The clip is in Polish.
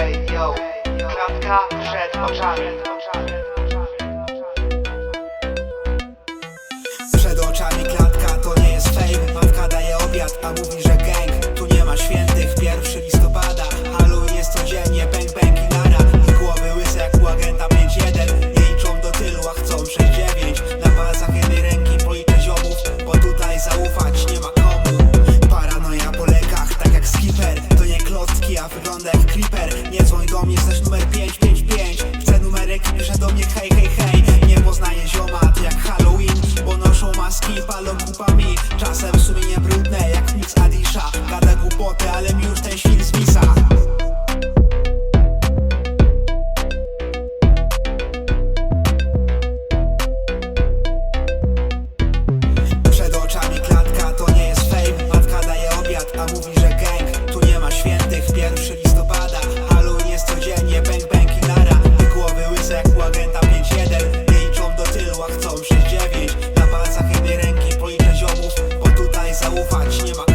Ej, yo, kratka przed oczami. ja wygląda jak creeper. Nie dzwoń do mnie, jesteś numer 555 Chcę numerek i pisze do mnie hej, hej, hej. Nie poznaję zioma, jak Halloween Bo noszą maski, palą kupami. Czasem w sumienie 把